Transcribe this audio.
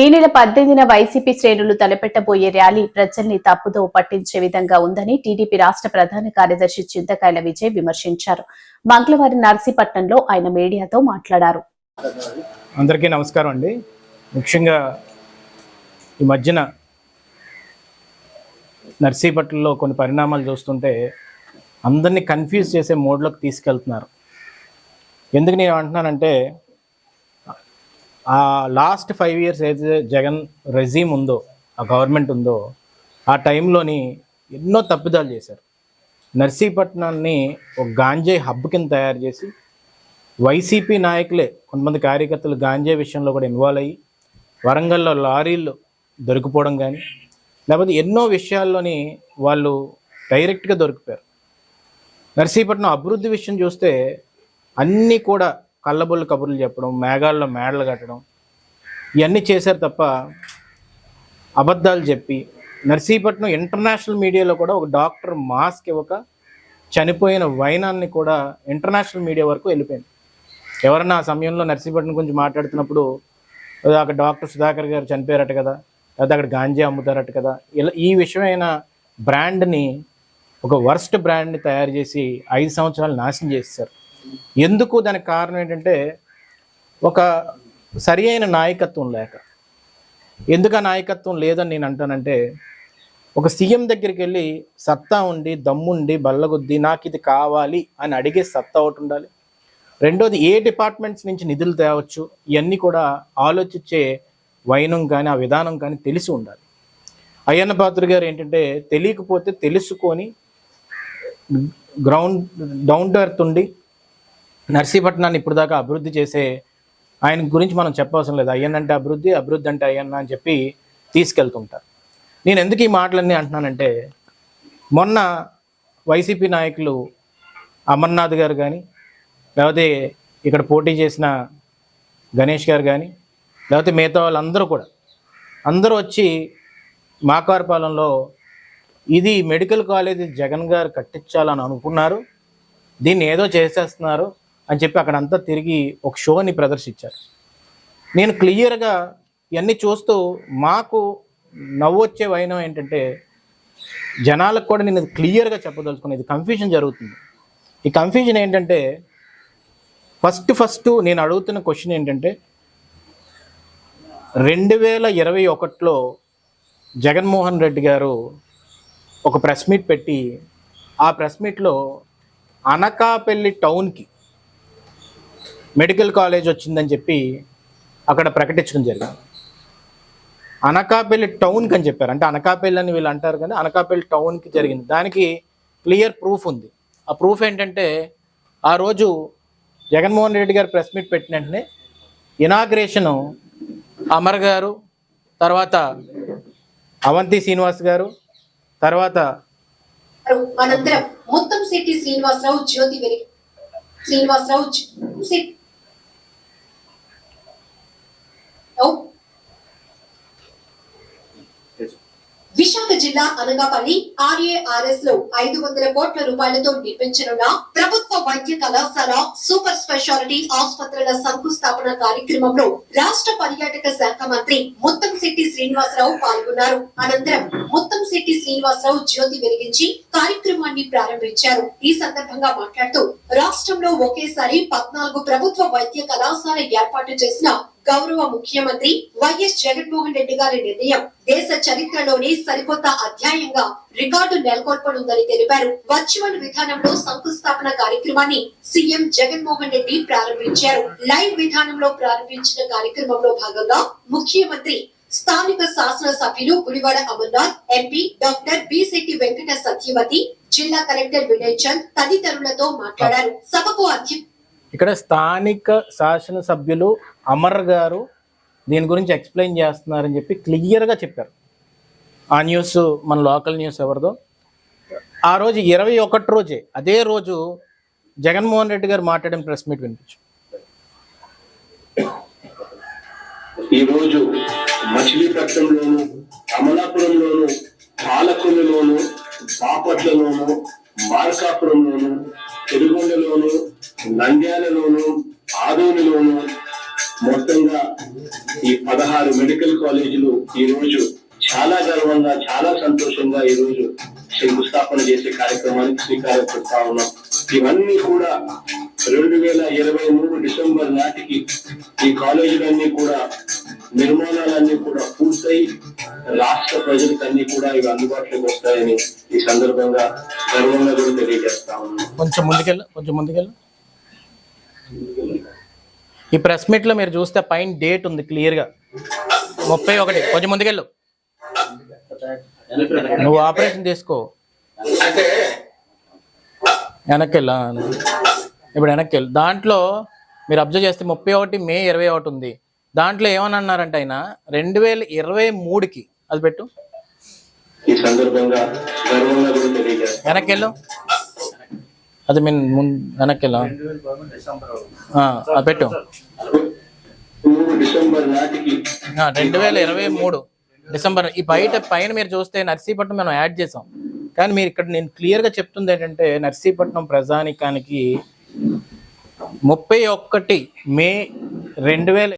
ఈ నెల పద్దెనిమిదిన వైసీపీ శ్రేణులు తలపెట్టబోయే ర్యాలీ ప్రజల్ని తప్పుదో పట్టించే విధంగా ఉందని టీడీపీ రాష్ట్ర ప్రధాన కార్యదర్శి చింతకాయల విజయ్ విమర్శించారు. మంగళవారం నర్సీపట్నంలో ఆయన మీడియాతో మాట్లాడారు. అందరికీ నమస్కారం అండి. ముఖ్యంగా ఈ మధ్యన నర్సీపట్నంలో కొన్ని పరిణామాలు చూస్తుంటే అందరినీ కన్ఫ్యూజ్ చేసే మోడ్లోకి తీసుకెళ్తున్నారు. ఎందుకు నేను అంటున్నానంటే ఆ లాస్ట్ ఫైవ్ ఇయర్స్ ఏదైతే జగన్ రెజీమ్ ఉందో ఆ గవర్నమెంట్ ఉందో ఆ టైంలోని ఎన్నో తప్పిదాలు చేశారు. నర్సీపట్నాన్ని ఒక గాంజే హబ్ కింద తయారు చేసి వైసీపీ నాయకులే కొంతమంది కార్యకర్తలు గాంజే విషయంలో కూడా ఇన్వాల్వ్ అయ్యి వరంగల్లో లారీలు దొరికిపోవడం కానీ లేకపోతే ఎన్నో విషయాల్లోని వాళ్ళు డైరెక్ట్గా దొరికిపోయారు. నర్సీపట్నం అభివృద్ధి విషయం చూస్తే అన్నీ కూడా కళ్ళబొల్లు కబుర్లు చెప్పడం మేఘాల్లో మేడలు కట్టడం ఇవన్నీ చేశారు తప్ప అబద్ధాలు చెప్పి నర్సీపట్నం ఇంటర్నేషనల్ మీడియాలో కూడా ఒక డాక్టర్ మాస్క్ ఇవ్వక చనిపోయిన వైనాన్ని కూడా ఇంటర్నేషనల్ మీడియా వరకు వెళ్ళిపోయింది. ఎవరన్నా ఆ సమయంలో నర్సీపట్నం గురించి మాట్లాడుతున్నప్పుడు అక్కడ డాక్టర్ సుధాకర్ గారు చనిపోయారట కదా లేకపోతే అక్కడ గాంజా అమ్ముతారట కదా ఇలా ఈ విషయమైన బ్రాండ్ని ఒక వర్స్ట్ బ్రాండ్ని తయారు చేసి ఐదు సంవత్సరాలు నాశనం చేశారు ఎందుకు దానికి కారణం ఏంటంటే ఒక సరి అయిన నాయకత్వం లేక. ఎందుకు ఆ నాయకత్వం లేదని నేను అంటానంటే ఒక సీఎం దగ్గరికి వెళ్ళి సత్తా ఉండి దమ్ముండి బల్లగుద్ది నాకు ఇది కావాలి అని అడిగే సత్తా ఒకటి ఉండాలి. రెండోది ఏ డిపార్ట్మెంట్స్ నుంచి నిధులు తేవచ్చు ఇవన్నీ కూడా ఆలోచించే వైనం కానీ ఆ విధానం కానీ తెలిసి ఉండాలి. అయ్యన్న పాత్ర గారు ఏంటంటే తెలియకపోతే తెలుసుకొని గ్రౌండ్ డౌన్ టు ఎర్త్ ఉండి నర్సీపట్నాన్ని ఇప్పుడు దాకా అభివృద్ధి చేసే ఆయన గురించి మనం చెప్పవసరం లేదు. అయ్యన్న అంటే అభివృద్ధి అభివృద్ధి అంటే అయ్యన్న అని చెప్పి తీసుకెళ్తుంటారు. నేను ఎందుకు ఈ మాటలన్నీ అంటున్నానంటే మొన్న వైసీపీ నాయకులు అమర్నాథ్ గారు కానీ లేకపోతే ఇక్కడ పోటీ చేసిన గణేష్ గారు కానీ లేకపోతే మిగతా వాళ్ళందరూ కూడా అందరూ వచ్చి మాకారపాలెంలో ఇది మెడికల్ కాలేజీ జగన్ గారు కట్టించాలని అనుకున్నారు. దీన్ని ఏదో చేసేస్తున్నారు. అని చెప్పి అక్కడంతా తిరిగి ఒక షోని ప్రదర్శించారు. నేను క్లియర్గా ఇవన్నీ చూస్తూ మాకు నవ్వొచ్చే వైనం ఏంటంటే జనాలకు కూడా నేను క్లియర్గా చెప్పదలుచుకునేది కన్ఫ్యూజన్ జరుగుతుంది. ఈ కన్ఫ్యూజన్ ఏంటంటే ఫస్ట్ ఫస్ట్ నేను అడుగుతున్న క్వశ్చన్ ఏంటంటే రెండు వేల ఇరవై ఒకటిలో జగన్మోహన్ రెడ్డి గారు ఒక ప్రెస్ మీట్ పెట్టి ఆ ప్రెస్ మీట్లో అనకాపల్లి టౌన్కి మెడికల్ కాలేజ్ వచ్చిందని చెప్పి అక్కడ ప్రకటించడం జరిగింది. అనకాపల్లి టౌన్కి అని చెప్పారు. అంటే అనకాపల్లి అని వీళ్ళు అంటారు కానీ అనకాపల్లి టౌన్కి జరిగింది. దానికి క్లియర్ ప్రూఫ్ ఉంది. ఆ ప్రూఫ్ ఏంటంటే ఆ రోజు జగన్మోహన్ రెడ్డి గారు ప్రెస్ మీట్ పెట్టిన వెంటనే ఇనాగ్రేషను అమర్ గారు తర్వాత అవంతి శ్రీనివాస్ గారు తర్వాత అనంతరం మొత్తం సిటీ శ్రీనివాసరావు జ్యోతి శ్రీనివాసరావు విశాఖ జిల్లా అనగాపల్లి ఆర్ఏఆర్ఎస్లో ఐదు వందల కోట్ల రూపాయలతో నిర్మించనున్న ప్రభుత్వ వైద్య కళాశాల సూపర్ స్పెషాలిటీ ఆసుపత్రుల శంకుస్థాపన కార్యక్రమంలో రాష్ట్ర పర్యాటక శాఖ మంత్రి ముత్తంశెట్టి శ్రీనివాసరావు పాల్గొన్నారు. అనంతరం ముత్తంశెట్టి శ్రీనివాసరావు జ్యోతి వెలిగించి కార్యక్రమాన్ని ప్రారంభించారు. ఈ సందర్భంగా మాట్లాడుతూ రాష్ట్రంలో ఒకేసారి పద్నాలుగు ప్రభుత్వ వైద్య కళాశాల ఏర్పాటు చేసిన గౌరవ ముఖ్యమంత్రి వైఎస్ జగన్మోహన్ రెడ్డి గారి నిర్ణయం దేశ చరిత్రలోనే సరికొత్త అధ్యాయంగా రికార్డు నెలకొల్పనుందని తెలిపారు. వర్చువల్ విధానంలో శంకుస్థాపన కార్యక్రమాన్ని సీఎం జగన్మోహన్ రెడ్డి ప్రారంభించారు. లైవ్ విధానంలో ప్రారంభించిన కార్యక్రమంలో భాగంగా ముఖ్యమంత్రి స్థానిక శాసన సభ్యులు గుడివాడ అమర్నాథ్ ఎంపీ డాక్టర్ బిశెట్టి వెంకట సత్యవతి జిల్లా కలెక్టర్ వినయ్ చంద్ తదితరులతో మాట్లాడారు. సభకు అధ్యక్ష ఇక్కడ స్థానిక శాసనసభ్యులు అమర్ గారు దీని గురించి ఎక్స్ప్లెయిన్ చేస్తున్నారని చెప్పి క్లియర్గా చెప్పారు. ఆ న్యూస్ మన లోకల్ న్యూస్ ఎవరిదో. ఆ రోజు ఇరవై ఒకటి రోజే అదే రోజు జగన్మోహన్ రెడ్డి గారు మాట్లాడిన ప్రెస్ మీట్ వినిపించు. ఈరోజు మచిలీపట్నంలోను అమలాపురంలోను పాలకొల్లులోను బాపట్లలోను మార్కాపురంలోను పెరుగొండలోను నంద్యాలలోను ఆదోనిలోను మొత్తంగా ఈ పదహారు మెడికల్ కాలేజీలు ఈ రోజు చాలా గర్వంగా చాలా సంతోషంగా ఈ రోజు శంకుస్థాపన చేసే కార్యక్రమానికి శ్రీకారం చుడతా ఉన్నాం. ఇవన్నీ కూడా రెండు వేల ఇరవై మూడు డిసెంబర్ నాటికి ఈ కాలేజీలన్నీ కూడా నిర్మాణాలన్నీ కూడా పూర్తయి రాష్ట్ర ప్రజలకు అన్ని కూడా ఇవి అందుబాటులోకి వస్తాయని ఈ సందర్భంగా గర్వంగా కూడా తెలియజేస్తా ఉన్నాం. కొంచెం ముందుకెళ్ళ కొంచెం ముందుకెళ్ళ. ఈ ప్రెస్ మీట్లో మీరు చూస్తే పైన డేట్ ఉంది క్లియర్గా. ముప్పై ఒకటి. కొంచెం ముందుకెళ్ళు. నువ్వు ఆపరేషన్ చేసుకో వెనక్కి వెళ్ళు, ఇప్పుడు వెనక్కి వెళ్ళు దాంట్లో మీరు అబ్జర్వ్ చేస్తే ముప్పై ఒకటి మే ఇరవై ఒకటి ఉంది. దాంట్లో ఏమని అన్నారంటే ఆయన? రెండు వేల ఇరవై మూడుకి. అది పెట్టు. వెనక్కి వెళ్ళు అది మీన్ ముందు వెనక్కి వెళ్ళు పెట్టు. రెండు వేల ఇరవై మూడు డిసెంబర్ ఈ బయట పైన మీరు చూస్తే నర్సీపట్నం మనం యాడ్ చేసాం. కానీ మీరు ఇక్కడ నేను క్లియర్గా చెప్తుంది ఏంటంటే నర్సీపట్నం ప్రజానికానికి ముప్పై ఒక్కటి మే రెండు వేల